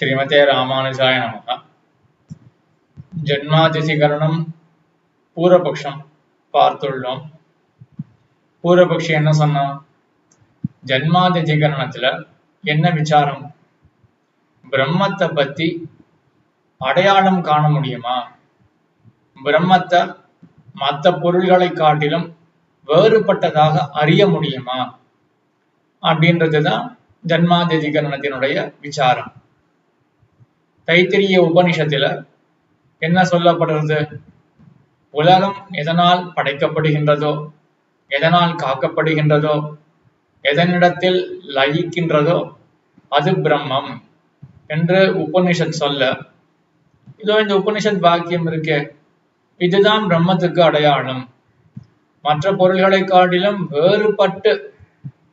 ஸ்ரீமதே ராமானுஜாய நமக. ஜென்மாதிதிகரணம் பூரபக்ஷம் பார்த்துள்ளோம். பூரபக்ஷி என்ன சொன்னான் ஜென்மாதிதிகரணத்துல என்ன விசாரம்? பிரம்மத்தை பத்தி அடையாளம் காண முடியுமா? பிரம்மத்தை மற்ற பொருள்களை காட்டிலும் வேறுபட்டதாக அறிய முடியுமா? அப்படின்றதுதான் ஜன்மாதிதிகரணத்தினுடைய விசாரம். தைத்திரிய உபனிஷத்துல என்ன சொல்லப்படுறது உலகம் எதனால் படைக்கப்படுகின்றதோ எதனால் காக்கப்படுகின்றதோ எதனிடத்தில் லயிக்கின்றதோ அது பிரம்மம் என்று உபனிஷத் சொல்ல இதோ இந்த உபனிஷத் வாக்கியம் இருக்கே இதுதான் பிரம்மத்துக்கு அடையாளம். மற்ற பொருள்களை காட்டிலும் வேறுபட்டு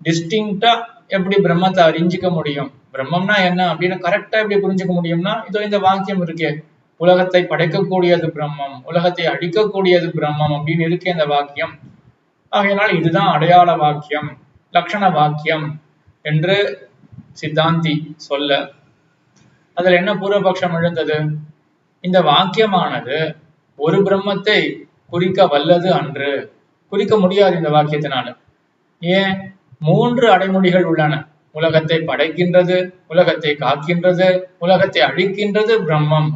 டிஸ்டிங்டா எப்படி பிரம்மத்தை அறிஞ்சிக்க முடியும்? பிரம்மம்னா என்ன அப்படின்னு கரெக்டா எப்படி புரிஞ்சுக்க முடியும்னா இதோ இந்த வாக்கியம் இருக்கே. உலகத்தை படைக்கக்கூடியது பிரம்மம் உலகத்தை அழிக்கக்கூடியது பிரம்மம் அப்படின்னு இருக்கே இந்த வாக்கியம். ஆகையினால் இதுதான் அடையாள வாக்கியம் லக்ஷண வாக்கியம் என்று சித்தாந்தி சொல்ல. அதுல என்ன பூர்வபக்ஷம் எழுந்தது? இந்த வாக்கியமானது ஒரு பிரம்மத்தை குறிக்க வல்லது அன்று. குறிக்க முடியாது இந்த வாக்கியத்தினால. ஏன்? மூன்று அடைமொழிகள் உள்ளன. உலகத்தை படைக்கின்றது உலகத்தை காக்கின்றது உலகத்தை அழிக்கின்றது பிரம்மம்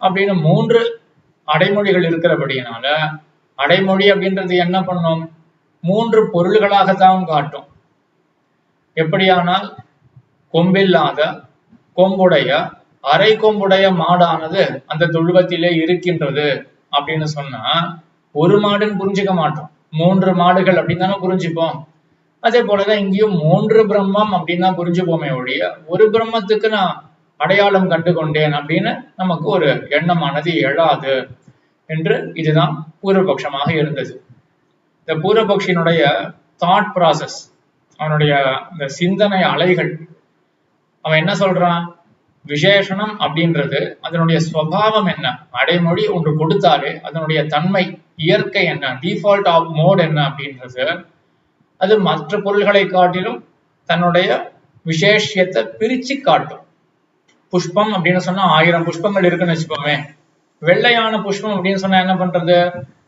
அப்படின்னு மூன்று அடைமொழிகள் இருக்கிறபடியினால அடைமொழி அப்படின்றது என்ன பண்ணும்? மூன்று பொருள்களாகத்தான் காட்டும். எப்படியானால் கொம்பில்லாத கொம்புடைய அரை கொம்புடைய மாடானது அந்த தொழுவத்திலே இருக்கின்றது அப்படின்னு சொன்னா ஒரு மாடுன்னு புரிஞ்சுக்க மாட்டோம். மூன்று மாடுகள் அப்படின்னு தானே புரிஞ்சுப்போம்? அதே போலதான் இங்கேயும் மூன்று பிரம்மம் அப்படின்னு தான் புரிஞ்சுப்போமே ஒழிய ஒரு பிரம்மத்துக்கு நான் அடையாளம் கண்டு கொண்டேன் அப்படின்னு நமக்கு ஒரு எண்ணமானது எழாது என்று இதுதான் பூர்வபக்ஷமாக இருந்தது. இந்த பூர்வபக்ஷினுடைய தாட் ப்ராசஸ் அவனுடைய இந்த சிந்தனை அலைகள் அவன் என்ன சொல்றான்? விசேஷணம் அப்படின்றது அதனுடைய சுவாவம் என்ன? அடைமொழி ஒன்று கொடுத்தாலே அதனுடைய தன்மை இயற்கை என்ன? டிஃபால்ட் ஆஃப் மோட் என்ன அப்படின்றது அது மற்ற பொருள்களை காட்டிலும் தன்னுடைய விசேஷத்தை பிரிச்சு காட்டும். புஷ்பம் அப்படின்னு சொன்னா ஆயிரம் புஷ்பங்கள் இருக்குன்னு வச்சுப்போமே வெள்ளையான புஷ்பம் அப்படின்னு சொன்னா என்ன பண்றது?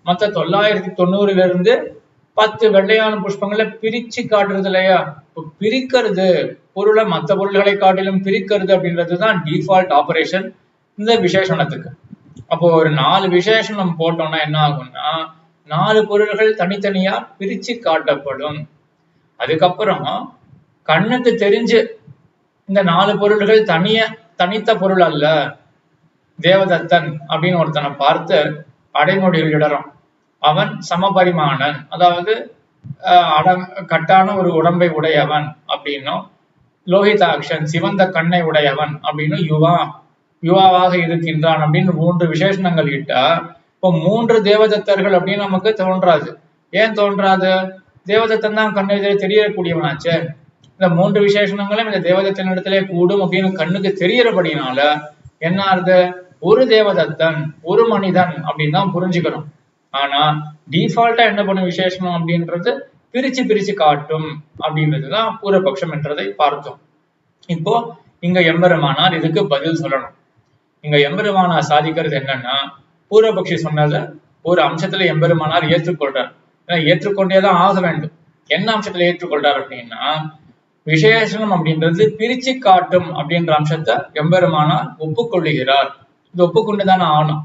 மத்த தொள்ளாயிரத்தி தொண்ணூறுல இருந்து பத்து வெள்ளையான புஷ்பங்களை பிரிச்சு காட்டுறது இல்லையா? இப்போ பிரிக்கிறது பொருளை மற்ற பொருள்களை காட்டிலும் பிரிக்கிறது அப்படின்றது தான் டிஃபால்ட் ஆபரேஷன் இந்த விசேஷணத்துக்கு. அப்போ ஒரு நாலு விசேஷணம் போட்டோம்னா என்ன ஆகும்னா நாலு பொருள்கள் தனித்தனியா பிரிச்சு காட்டப்படும். அதுக்கப்புறம் கண்ணுக்கு தெரிஞ்சு இந்த நாலு பொருள்கள் தனிய தனித்த பொருள் அல்ல. தேவதத்தன் அப்படின்னு ஒருத்தனை பார்த்து அடைமொழியில் இடறோம் அவன் சமபரிமாணன். அதாவது அட கட்டான ஒரு உடம்பை உடையவன் அப்படின்னும் லோகிதாக்ஷன் சிவந்த கண்ணை உடையவன் அப்படின்னு யுவா யுவாவாக இருக்கின்றான் அப்படின்னு மூன்று விசேஷணங்கள் இட்டா இப்போ மூன்று தேவதத்தர்கள் அப்படின்னு நமக்கு தோன்றாது. ஏன் தோன்றாது? தேவதத்தன் தான் கண்ணெதிரே தெரியக்கூடியவனாச்சே. இந்த மூன்று விசேஷணங்களும் இந்த தேவதத்தின் இடத்திலே கூடும் அப்படின்னு கண்ணுக்கு தெரியறபடினால என்ன ஆறுது? ஒரு தேவதத்தன் ஒரு மனிதன் அப்படின்னு தான் புரிஞ்சுக்கணும். ஆனா டிஃபால்ட்டா என்ன பண்ணும் விசேஷம் அப்படின்றது? பிரிச்சு பிரிச்சு காட்டும் அப்படின்றதுதான் பூரபக்ஷம் என்றதை பார்த்தோம். இப்போ இங்க எம்பெருமானார் இதுக்கு பதில் சொல்லணும். இங்க எம்பெருமானார் சாதிக்கிறது என்னன்னா பூர்வபக்ஷி சொன்னத ஒரு அம்சத்துல எம்பெருமானார் ஏற்றுக்கொள்றார். ஏற்றுக்கொண்டேதான் ஆக வேண்டும். என்ன அம்சத்துல ஏற்றுக்கொள்றார் அப்படின்னா விசேஷனம் அப்படின்றது பிரிச்சு காட்டும் அப்படின்ற அம்சத்தை எம்பெருமானார் ஒப்புக்கொள்ளுகிறார். இது ஒப்புக்கொண்டுதானே ஆகணும்.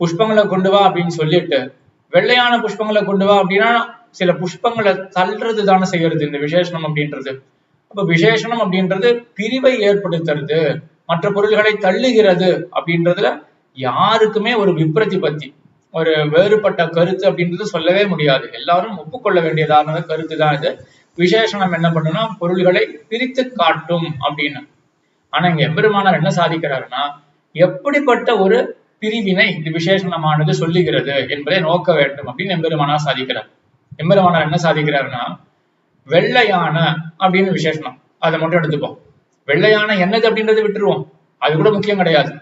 புஷ்பங்களை கொண்டு வா அப்படின்னு சொல்லிட்டு வெள்ளையான புஷ்பங்களை கொண்டு வா அப்படின்னா சில புஷ்பங்களை தள்ளுறது தானே செய்யறது இந்த விசேஷனம் அப்படின்றது. அப்ப விசேஷனம் அப்படின்றது பிரிவை ஏற்படுத்துறது மற்ற பொருள்களை தள்ளுகிறது அப்படின்றதுல யாருக்குமே ஒரு விப்ரதிபத்தி ஒரு வேறுபட்ட கருத்து அப்படின்றது சொல்லவே முடியாது. எல்லாரும் ஒப்புக்கொள்ள வேண்டியதான கருத்து தான் இது. விசேஷனம் என்ன பண்ணுனா பொருள்களை பிரித்து காட்டும் அப்படின்னு. ஆனா இங்க எம்பெருமானார் என்ன சாதிக்கிறாருன்னா எப்படிப்பட்ட ஒரு பிரிவினை இது விசேஷணமானது சொல்லுகிறது என்பதை நோக்க வேண்டும் அப்படின்னு எம்பெருமானார் சாதிக்கிறார். எம்பெருமானார் என்ன சாதிக்கிறாருன்னா வெள்ளையான அப்படின்னு விசேஷனம். அதை மட்டும் எடுத்துப்போம். வெள்ளையான என்னது அப்படின்றத விட்டுருவோம். அது கூட முக்கியம் கிடையாது.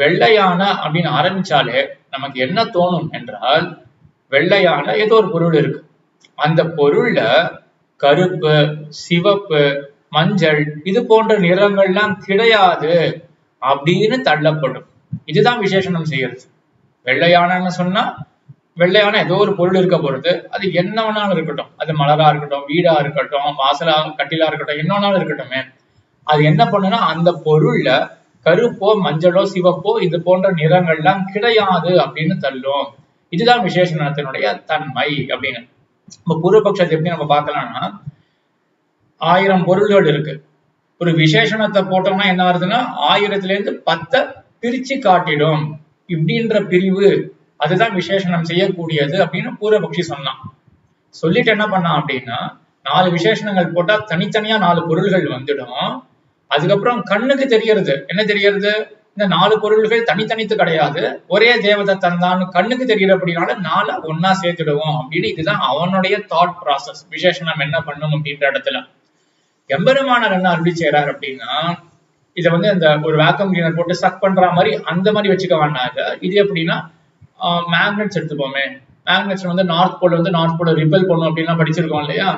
வெள்ளையான அப்படின்னு ஆரம்பிச்சாலே நமக்கு என்ன தோணும் என்றால் வெள்ளையான ஏதோ ஒரு பொருள் இருக்கு. அந்த பொருள்ல கருப்பு சிவப்பு மஞ்சள் இது போன்ற நிறங்கள்லாம் கிடையாது அப்படின்னு தள்ளப்படும். இதுதான் விசேஷனம் செய்யறது. வெள்ளையானன்னு சொன்னா வெள்ளையான ஏதோ ஒரு பொருள் இருக்க போறது. அது என்ன வேணாலும் இருக்கட்டும். அது மலரா இருக்கட்டும் வீடா இருக்கட்டும் வாசலா கட்டிலா இருக்கட்டும் என்ன வேணாலும் இருக்கட்டுமே. அது என்ன பண்ணுனா அந்த பொருள்ல கருப்போ மஞ்சளோ சிவப்போ இது போன்ற நிறங்கள்லாம் கிடையாது அப்படின்னு தள்ளும். இதுதான் விசேஷணத்தினுடைய தன்மை அப்படின்னு. இப்ப பூர்வபக்ஷத்தை எப்படி நம்ம பார்க்கலாம்னா ஆயிரம் பொருள்கள் இருக்கு. ஒரு விசேஷணத்தை போட்டோம்னா என்ன வருதுன்னா ஆயிரத்துல இருந்து பத்தை பிரிச்சு காட்டிடும். இப்படின்ற பிரிவு அதுதான் விசேஷணம் செய்யக்கூடியது அப்படின்னு பூர்வபக்ஷி சொன்னான். சொல்லிட்டு என்ன பண்ணான் அப்படின்னா நாலு விசேஷணங்கள் போட்டா தனித்தனியா நாலு பொருள்கள் வந்துடும். அதுக்கப்புறம் கண்ணுக்கு தெரியறது. என்ன தெரியறது? இந்த நாலு பொருள்கள் தனித்தனித்து கிடையாது. ஒரே தேவதை தான். கண்ணுக்கு தெரியறபடினால அப்படின்னால நாளை ஒன்னா சேர்த்துடுவோம் அப்படின்னு இதுதான் அவனுடைய தாட் ப்ராசஸ் விசேஷனம் என்ன பண்ணும் அப்படின்ற இடத்துல. எம்பெருமானார் என்ன அருளி செய்யறார் அப்படின்னா இதை வந்து இந்த ஒரு வேக்கம் கிளீனர் போட்டு சக் பண்ற மாதிரி அந்த மாதிரி வச்சுக்க வேண்டாங்க இது. எப்படின்னா மேக்னெட்ஸ் எடுத்துப்போமே. மேக்னெட்ஸ் வந்து நார்த் போல் வந்து நார்த் போல ரிப்பல் பண்ணும் அப்படின்லாம் படிச்சிருக்கோம் இல்லையா?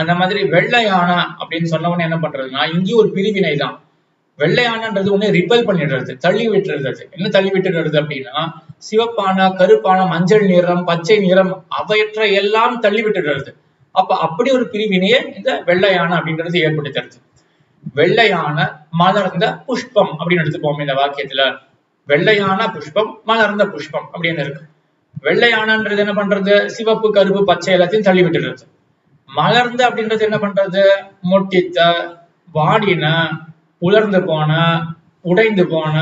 அந்த மாதிரி வெள்ளை யானை அப்படின்னு சொன்னவொடனே என்ன பண்றதுன்னா இங்கேயும் ஒரு பிரிவினை தான். வெள்ளையானன்றது ஒண்ணு ரிப்பல் பண்ணிடுறது தள்ளி விட்டுறது என்ன தள்ளி விட்டுடுறது அப்படின்னா சிவப்பான கருப்பான மஞ்சள் நிறம் பச்சை நிறம் அவையற்ற எல்லாம் தள்ளி விட்டுடுறது. அப்ப அப்படி ஒரு பிரிவினையை இந்த வெள்ளையான அப்படின்றது ஏற்படுத்துறது. வெள்ளையான மலர்ந்த புஷ்பம் அப்படின்னு எடுத்துப்போம் இந்த வாக்கியத்துல. வெள்ளையான புஷ்பம் மலர்ந்த புஷ்பம் அப்படின்னு இருக்கு. வெள்ளையானன்றது என்ன பண்றது? சிவப்பு கருப்பு பச்சை எல்லாத்தையும் தள்ளி விட்டுடுறது. மலர்ந்து அப்படின்றது என்ன பண்றது? மொட்டித்த வாடின உலர்ந்து போன உடைந்து போன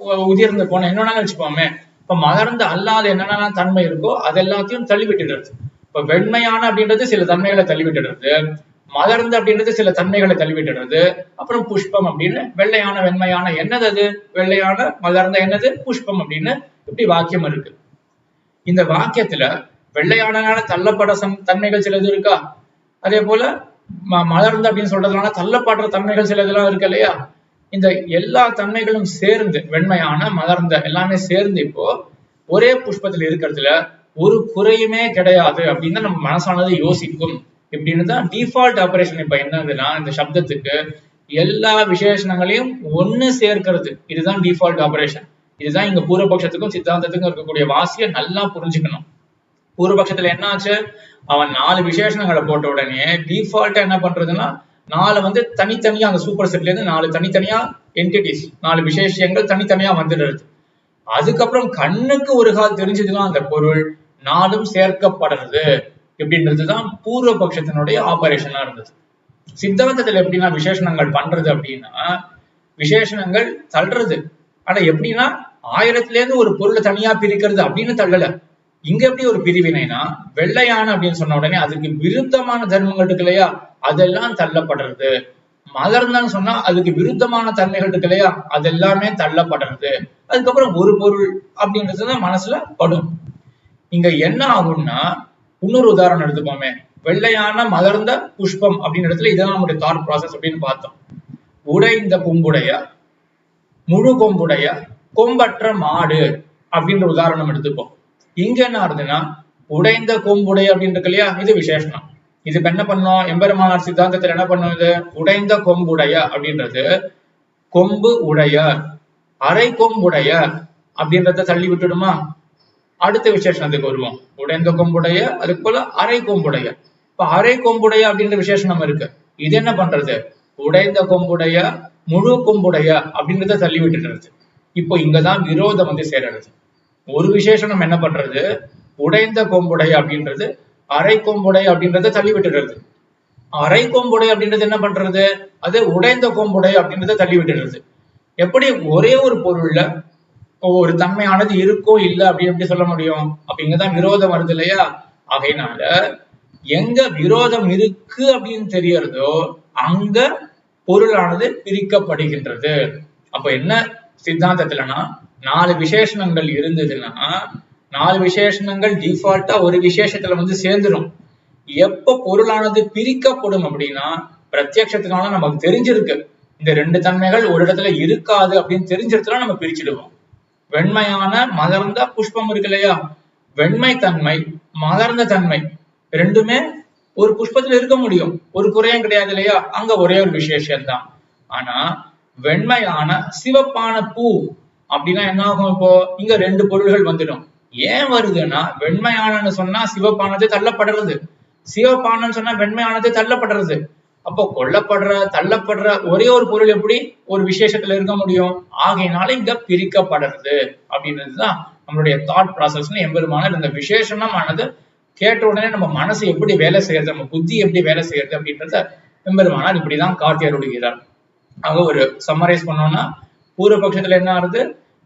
உதிர்ந்து போன என்னன்னா வச்சுப்போமே இப்ப மலர்ந்து அல்லாத என்னென்ன தன்மை இருக்கோ அது எல்லாத்தையும் தள்ளி விட்டுடுறது இப்ப வெண்மையான அப்படின்றது சில தன்மைகளை தள்ளிவிட்டுடுறது. மலர்ந்து அப்படின்றது சில தன்மைகளை தள்ளிவிட்டுடுறது. அப்புறம் புஷ்பம் அப்படின்னு வெள்ளையான வெண்மையான என்னது அது? வெள்ளையான மலர்ந்த என்னது? புஷ்பம் அப்படின்னு இப்படி வாக்கியம் இருக்கு. இந்த வாக்கியத்துல வெள்ளையானனால தள்ளப்பட தன்மைகள் சிலது இருக்கா? அதே போல ம- மலர்ந்து அப்படின்னு சொல்றதுனால தள்ளப்படுற தன்மைகள் சிலதெல்லாம் இருக்கு இல்லையா? இந்த எல்லா தன்மைகளும் சேர்ந்து வெண்மையான மலர்ந்த எல்லாமே சேர்ந்து இப்போ ஒரே புஷ்பத்துல இருக்கிறதுல ஒரு குறையுமே கிடையாது அப்படின்னு தான் நம்ம மனசானது யோசிக்கும். இப்படின்னு தான் டிஃபால்ட் ஆபரேஷன் இப்ப என்னதுன்னா இந்த சப்தத்துக்கு எல்லா விசேஷங்களையும் ஒண்ணு சேர்க்கிறது. இதுதான் டிஃபால்ட் ஆபரேஷன் இதுதான் இங்க பூரபட்சத்துக்கும் சித்தாந்தத்துக்கும் இருக்கக்கூடிய வாசியை நல்லா புரிஞ்சுக்கணும். பூர்வபக்ஷத்துல என்ன ஆச்சு அவன் நாலு விசேஷங்களை போட்ட உடனே டிஃபால்ட்டா என்ன பண்றதுன்னா நாலு வந்து தனித்தனியா அந்த சூப்பர் செட்ல இருந்து நாலு தனித்தனியா என்டிட்டிஸ் நாலு விசேஷங்கள் தனித்தனியா வந்துடுறது. அதுக்கப்புறம் கண்ணுக்கு ஒரு கால் தெரிஞ்சதுன்னா அந்த பொருள் நாலும் சேர்க்கப்படுறது எப்படின்றதுதான் பூர்வ பட்சத்தினுடைய ஆபரேஷனா இருந்தது. சித்தாந்தத்துல எப்படின்னா விசேஷணங்கள் பண்றது அப்படின்னா விசேஷணங்கள் தள்ளுறது. ஆனா எப்படின்னா ஆயிரத்துல இருந்து ஒரு பொருளை தனியா பிரிக்கிறது அப்படின்னு தள்ளல. இங்க எப்படி ஒரு பிரிவினைனா வெள்ளையான அப்படின்னு சொன்ன உடனே அதுக்கு விருத்தமான தர்மங்கள் இருக்கு இல்லையா? அதெல்லாம் தள்ளப்படுறது. மலர்ந்தான்னு சொன்னா அதுக்கு விருத்தமான தன்மைகள் இருக்கு இல்லையா? அது எல்லாமே தள்ளப்படுறது. அதுக்கப்புறம் ஒரு பொருள் அப்படின்றதுதான் மனசுல படும். இங்க என்ன ஆகும்னா இன்னொரு உதாரணம் எடுத்துப்போமே வெள்ளையான மலர்ந்த புஷ்பம் அப்படின்ற இடத்துல இதுதான் நம்முடைய தாட் ப்ராசஸ் அப்படின்னு பார்த்தோம். உடைந்த கொம்புடைய முழு கொம்புடைய கொம்பற்ற மாடு அப்படின்ற உதாரணம் எடுத்துப்போம். இங்க என்ன ஆகுதுன்னா உடைந்த கொம்புடை அப்படின்னு இருக்கு இல்லையா இது விசேஷனம். இது இப்ப என்ன பண்ணோம் எம்பெருமானார் சித்தாந்தத்துல என்ன பண்ணும் இது? உடைந்த கொம்புடைய அப்படின்றது. கொம்பு உடைய அரை கொம்புடைய அப்படின்றத தள்ளி விட்டுடுமா? அடுத்த விசேஷணத்துக்கு வருவோம். உடைந்த கொம்புடைய அதுக்கு போல அரை கொம்புடைய. இப்ப அரை கொம்புடைய அப்படின்ற விசேஷணம் இருக்கு. இது என்ன பண்றது? உடைந்த கொம்புடைய முழு கொம்புடைய அப்படின்றத தள்ளி விட்டுடுறது. இப்போ இங்கதான் விரோதம் வந்து சேருறது. ஒரு விசேஷணம் என்ன பண்றது? உடைந்த கொம்புடை அப்படின்றது அரை கொம்புடை அப்படின்றத தள்ளி விட்டுடுறது. அரை கொம்புடை அப்படின்றது என்ன பண்றது? அது உடைந்த கொம்புடை அப்படின்றத தள்ளி விட்டுடுறது. எப்படி? ஒரே ஒரு பொருள்ல ஒரு தன்மையானது இருக்கோ இல்ல அப்படின்னு எப்படி சொல்ல முடியும்? அப்படிங்கதான் விரோதம் வருது இல்லையா? ஆகையினால எங்க விரோதம் இருக்கு அப்படின்னு தெரியறதோ அங்க பொருளானது பிரிக்கப்படுகின்றது. அப்ப என்ன சித்தாந்தத்துலனா நாலு விசேஷணங்கள் இருந்ததுன்னா நாலு விசேஷணங்கள் டிஃபால்ட்டா ஒரு விசேஷத்துல வந்து சேர்ந்துடும் எப்ப பொருளானது பிரிக்கப்படும் அப்படின்னா பிரத்யக்ஷத்தினால நமக்கு தெரிஞ்சிருக்கு. இந்த ரெண்டு தன்மைகள் ஒரு இடத்துல இருக்காது அப்படின்னு தெரிஞ்சிருக்கலாம் நம்ம பிரிச்சிடுவோம். வெண்மையான மலர்ந்த புஷ்பம் இருக்கு இல்லையா? வெண்மை தன்மை மலர்ந்த தன்மை. ரெண்டுமே ஒரு புஷ்பத்துல இருக்க முடியும். ஒரு குறையும் கிடையாது இல்லையா? அங்க ஒரே ஒரு விசேஷம் தான் ஆனா வெண்மையான சிவப்பான பூ அப்படின்னா என்ன ஆகும் இப்போ? இங்க ரெண்டு பொருள்கள் வந்துடும். ஏன் வருதுன்னா வெண்மையானன்னு சொன்னா சிவப்பானது தள்ளப்படுறது. சிவப்பானன்னு சொன்னா வெண்மையானது தள்ளப்படுறது. அப்போ கொல்லப்படுற தள்ளப்படுற ஒரே ஒரு பொருள் எப்படி? ஒரு விசேஷத்துல இருக்க முடியும். ஆகையினால இங்க பிரிக்கப்படுறது அப்படின்றதுதான் நம்மளுடைய தாட் ப்ராசஸ்னு எம்பெருமான இந்த விசேஷமானது கேட்ட உடனே நம்ம மனசு எப்படி வேலை செய்யறது நம்ம புத்தி எப்படி வேலை செய்யறது அப்படின்றத எம்பெருமானார் இப்படிதான் காட்டி அருளுகிறார் ஆக ஒரு சம்மரைஸ் பண்ணோம்னா பூர்வ பட்சத்துல என்ன ஆகுது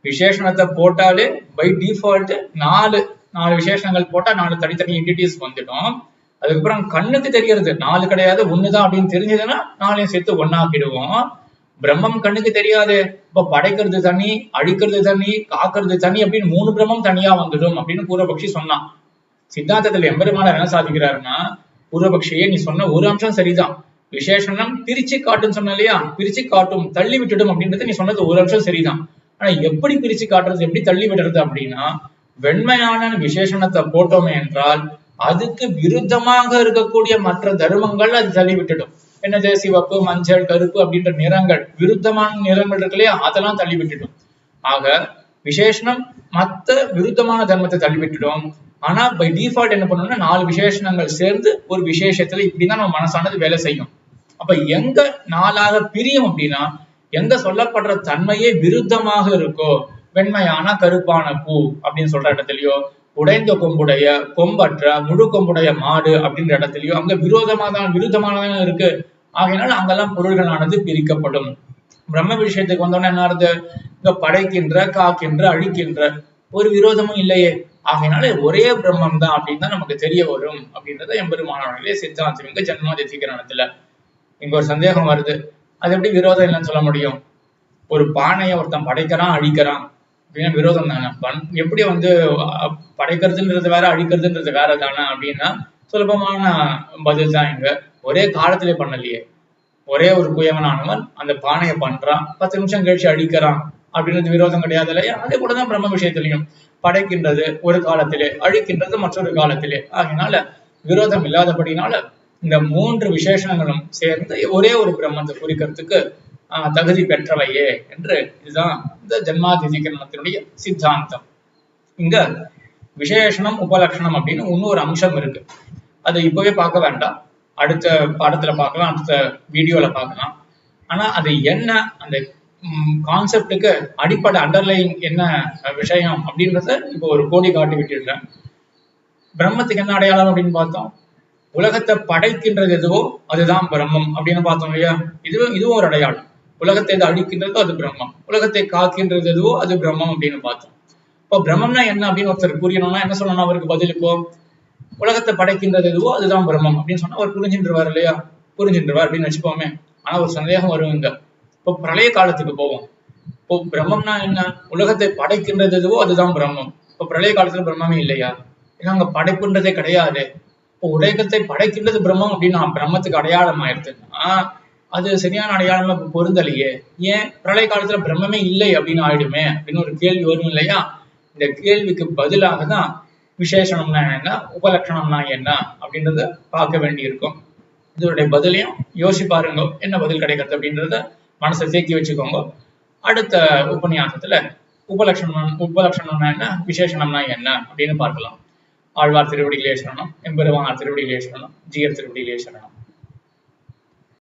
விசேஷணத்தை போட்டாலே பை டிஃபால்ட் நாலு நாலு விசேஷங்கள் போட்டா நாலு தனித்தனி என்டிட்டிஸ் வந்துடும். அதுக்கப்புறம் கண்ணுக்கு தெரியறது நாலு கிடையாது ஒண்ணுதான் அப்படின்னு தெரிஞ்சதுன்னா நாளையும் சேர்த்து ஒன்னாக்கிடுவோம் பிரம்மம் கண்ணுக்கு தெரியாது. இப்ப படைக்கிறது தனி அழிக்கிறது தனி காக்கிறது தனி அப்படின்னு மூணு பிரம்மம் தனியா வந்துடும் அப்படின்னு பூர்வபக்ஷி சொன்னான். சித்தாந்தத்துல எம்பெருமான என்ன சாதிக்கிறாருன்னா பூர்வபக்ஷியே நீ சொன்ன ஒரு அம்சம் சரிதான். விசேஷனம் பிரிச்சு காட்டுன்னு சொன்ன இல்லையா? பிரிச்சு காட்டும் தள்ளி விட்டுடும் அப்படின்றது நீ சொன்னது ஒரு அம்சம் சரிதான். ஆனா எப்படி பிரிச்சு காட்டுறது எப்படி தள்ளி விடுறது அப்படின்னா வெண்மையான விசேஷணத்தை போட்டோமே என்றால் அதுக்கு விருத்தமாக இருக்கக்கூடிய மற்ற தர்மங்கள் அது தள்ளி விட்டுடும். என்னது? சிவப்பு மஞ்சள் கருப்பு அப்படின்ற நிறங்கள். விருத்தமான நிறங்கள் இருக்கு இல்லையா? அதெல்லாம் தள்ளி விட்டுடும். ஆக விசேஷனம் மத்த விருத்தமான தர்மத்தை தள்ளி விட்டுடும். ஆனா பை டிஃபால்ட் என்ன பண்ணணும்னா நாலு விசேஷணங்கள் சேர்ந்து ஒரு விசேஷத்துல இப்படிதான் நம்ம மனசானது வேலை செய்யும். அப்ப எங்க நாளாக பிரியும் அப்படின்னா எங்க சொல்லப்படுற தன்மையே விருத்தமாக இருக்கோ வெண்மையான கருப்பான பூ அப்படின்னு சொல்ற இடத்துலயோ உடைந்த கொம்புடைய கொம்பற்ற முழு கொம்புடைய மாடு அப்படின்ற இடத்துலயோ அங்க விரோதமா தான் விருத்தமானதான் இருக்கு. ஆகையினால அங்கெல்லாம் பொருள்களானது பிரிக்கப்படும். பிரம்ம விஷயத்துக்கு வந்தோன்னா என்ன ஆறுது? இங்க படைக்கின்ற காக்கின்ற அழிக்கின்ற ஒரு விரோதமும் இல்லையே. ஆகையினால ஒரே பிரம்மம் தான் அப்படின்னு தான் நமக்கு தெரிய வரும் அப்படின்றத எம்பெருமானவர்களே சித்தாந்தம் இங்க ஜென்மாதிசிகரணத்துல இங்க ஒரு சந்தேகம் வருது. அது எப்படி விரோதம் இல்லைன்னு சொல்ல முடியும்? ஒரு பானையை ஒருத்தன் படைக்கிறான் அழிக்கிறான். அப்படின்னா விரோதம் தானே? பண் எப்படி வந்து படைக்கிறதுன்றது வேற அழிக்கிறதுன்றது வேற தானே அப்படின்னா சுலபமான பதில் தான் இங்க. ஒரே காலத்திலே பண்ணலையே. ஒரே ஒரு குயவனானவன் அந்த பானையை பண்றான் பத்து நிமிஷம் கழிச்சு அழிக்கிறான் அப்படின்றது விரோதம் கிடையாது இல்லையா? அதே கூடதான் பிரம்ம விஷயத்திலையும். படைக்கின்றது ஒரு காலத்திலே அழிக்கின்றது மற்றொரு காலத்திலே. ஆகினால விரோதம் இல்லாதபடினால இந்த மூன்று விசேஷணங்களும் சேர்ந்து ஒரே ஒரு பிரம்மத்தை குறிக்கிறதுக்கு ஆஹ், தகுதி பெற்றவையே என்று இதுதான் இந்த ஜன்மாதிதிகரணத்தினுடைய சித்தாந்தம். இங்க விசேஷணம் உபலட்சணம் அப்படின்னு இன்னொரு அம்சம் இருக்கு. அதை இப்பவே பார்க்க வேண்டாம். அடுத்த பாடத்துல பார்க்கலாம் அடுத்த வீடியோல பார்க்கலாம். ஆனா அது என்ன அந்த கான்செப்டுக்கு அடிப்படை அண்டர்லைன் என்ன விஷயம் அப்படின்றத இப்போ ஒரு கோடி காட்டி விட்டுடுறேன் பிரம்மத்துக்கு என்ன அடையாளம் அப்படின்னு பார்த்தோம்? உலகத்தை படைக்கின்றது எதுவோ அதுதான் பிரம்மம் அப்படின்னு பார்த்தோம் இல்லையா? இதுவும் இதுவும் ஒரு அடையாளம். உலகத்தை அழிக்கின்றதோ அது பிரம்மம். உலகத்தை காக்கின்றது எதுவோ அது பிரம்மம் அப்படின்னு பார்த்தோம். இப்போ பிரம்மம்னா என்ன அப்படின்னு ஒருத்தர் புரியணும்னா என்ன சொல்லணும் அவருக்கு பதில் இப்போ? உலகத்தை படைக்கின்றது எதுவோ அதுதான் பிரம்மம் அப்படின்னு சொன்னா அவர் புரிஞ்சின்றுவார் இல்லையா? புரிஞ்சின்றுவார் அப்படின்னு வச்சுப்போமே ஆனா ஒரு சந்தேகம் வரும் இங்க. இப்போ பிரளய காலத்துக்கு போவோம். இப்போ பிரம்மம்னா என்ன? உலகத்தை படைக்கின்றது எதுவோ அதுதான் பிரம்மம். இப்போ பிரளய காலத்துல பிரம்மமே இல்லையா? ஏன்னா அங்க படைப்புன்றதே கிடையாது. உலகத்தை படைக்கின்றது பிரம்மம் அப்படின்னு நான் பிரம்மத்துக்கு அடையாளம் ஆயிடுதுன்னா அது சரியான அடையாளமா பொருந்தலையே. ஏன்? பிரளய காலத்துல பிரம்மமே இல்லை அப்படின்னு ஆயிடுமே அப்படின்னு ஒரு கேள்வி வரும் இல்லையா? இந்த கேள்விக்கு பதிலாக தான் விசேஷணம்னா என்ன? உபலட்சணம்னா என்ன? அப்படின்றத பார்க்க வேண்டியிருக்கும். இதனுடைய பதிலையும் யோசி பாருங்க. என்ன பதில் கிடைக்கிறது அப்படின்றத மனசை தேக்கி வச்சுக்கோங்க. அடுத்த உபன்யாசத்துல உபலட்சணம் உபலட்சணம்னா என்ன? விசேஷணம்னா என்ன? அப்படின்னு பார்க்கலாம். ആൾവാർ തിരുവടി ഇലേശനാണ് എമ്പെരുമാർ തിരുവടി ഇലേശനാണ് ജി എഫ് തിരുവടി ഇലേശനാണ്